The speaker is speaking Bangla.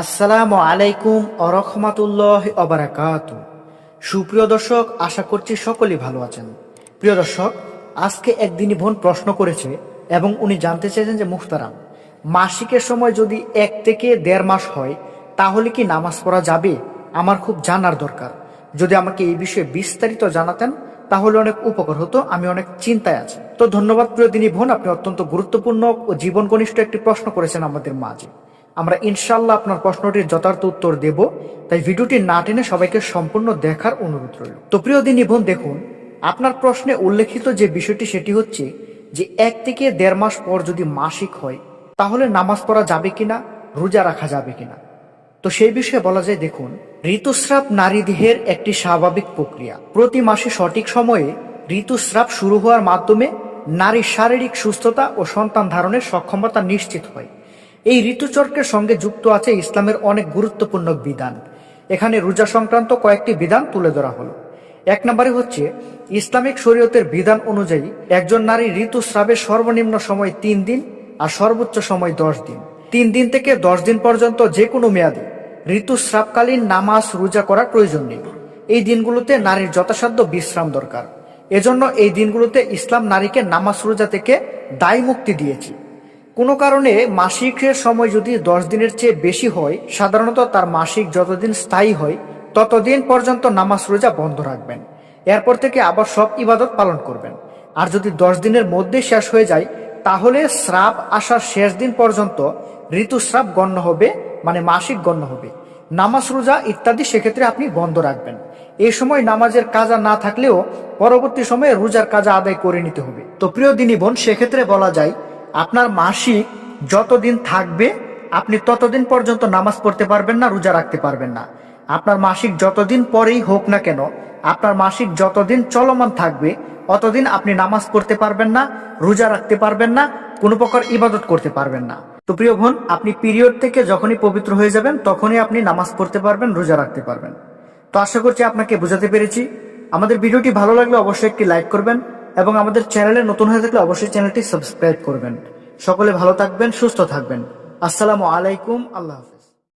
আসসালামু আলাইকুম আরহামাতুল্লাহ অবরাকাত সুপ্রিয় দর্শক, আশা করছি সকলেই ভালো আছেন। প্রিয় দর্শক, আজকে একদিনই বোন প্রশ্ন করেছে এবং উনি জানতে চেয়েছেন যে, মুখতারাম, মাসিকের সময় যদি এক থেকে দেড় মাস হয়, তাহলে কি নামাজ পড়া যাবে? আমার খুব জানার দরকার। যদি আমাকে এই বিষয়ে বিস্তারিত জানাতেন, তাহলে অনেক উপকার হতো, আমি অনেক চিন্তায় আছি। তো ধন্যবাদ প্রিয় দিনী বোন, আপনি অত্যন্ত গুরুত্বপূর্ণ ও জীবন ঘনিষ্ঠ একটি প্রশ্ন করেছেন আমাদের মাঝে। আমরা ইনশাল্লাহ আপনার প্রশ্নটির যথার্থ উত্তর দেব। তাই ভিডিওটি না টেনে সবাইকে সম্পূর্ণ দেখার অনুরোধ রইল। তো প্রিয় দিনী বোন দেখুন, আপনার প্রশ্নে উল্লেখিত যে বিষয়টি সেটি হচ্ছে যে এক থেকে দেড় মাস পর যদি মাসিক হয়, তাহলে নামাজ পড়া যাবে কিনা, রোজা রাখা যাবে কিনা? তো সেই বিষয়ে বলা যায়, দেখুন, ঋতুস্রাব নারী দেহের একটি স্বাভাবিক প্রক্রিয়া। প্রতি মাসে সঠিক সময়ে ঋতুস্রাব শুরু হওয়ার মাধ্যমে নারীর শারীরিক সুস্থতা ও সন্তান ধারণের সক্ষমতা নিশ্চিত হয়। এই ঋতুচক্রের সঙ্গে যুক্ত আছে ইসলামের অনেক গুরুত্বপূর্ণ বিধান। এখানে রোজা সংক্রান্ত কয়েকটি বিধান তুলে ধরা হলো। এক নম্বরে হচ্ছে, ইসলামিক শরীয়তের বিধান অনুযায়ী একজন নারী ঋতুস্রাবের সর্বনিম্ন সময় তিন দিন আর সর্বোচ্চ সময় দশ দিন। তিন দিন থেকে দশ দিন পর্যন্ত যে কোনো মেয়াদে ঋতুস্রাবকালীন নামাজ রোজা করার প্রয়োজন নেই। এই দিনগুলোতে নারীর যথাসাধ্য বিশ্রাম দরকার। এজন্য এই দিনগুলোতে ইসলাম নারীকে নামাজ রোজা থেকে দায় মুক্তি দিয়েছে। কোনো কারণে মাসিকের সময় যদি দশ দিনের চেয়ে বেশি হয়, সাধারণত তার মাসিক যতদিন স্থায়ী হয়, ততদিন পর্যন্ত নামাজ রোজা বন্ধ রাখবেন। এরপর থেকে আবার সব ইবাদত পালন করবেন। আর যদি দশ দিনের মধ্যে শেষ হয়ে যায়, তাহলে স্রাব আসার শেষ দিন পর্যন্ত ঋতুস্রাব গণ্য হবে মানে মাসিক গণ্য হবে। নামাজ রোজা ইত্যাদি সেক্ষেত্রে আপনি বন্ধ রাখবেন। এই সময় নামাজের কাজা না থাকলেও পরবর্তী সময়ে রোজার কাজা আদায় করে নিতে হবে। তো প্রিয় দিনী বোন, সেক্ষেত্রে বলা যায় আপনার মাসিক যতদিন থাকবে, আপনি ততদিন পর্যন্ত নামাজ পড়তে পারবেন না, রোজা রাখতে পারবেন না। আপনার মাসিক যতদিন পরেই হোক না কেন, আপনার মাসিক যতদিন চলমান থাকবে, অতদিন আপনি নামাজ পড়তে পারবেন না, রোজা রাখতে পারবেন না, কোনো প্রকার ইবাদত করতে পারবেন না। তো প্রিয় বোন, আপনি পিরিয়ড থেকে যখনই পবিত্র হয়ে যাবেন, তখনই আপনি নামাজ পড়তে পারবেন, রোজা রাখতে পারবেন। তো আশা করছি আপনাকে বোঝাতে পেরেছি। আমাদের ভিডিওটি ভালো লাগলে অবশ্যই একটি লাইক করবেন। এবং আমাদের চ্যানেলে নতুন হয়ে থাকলে অবশ্যই চ্যানেলটি সাবস্ক্রাইব করবেন। সকলে ভালো থাকবেন, সুস্থ থাকবেন। আসসালামু আলাইকুম, আল্লাহ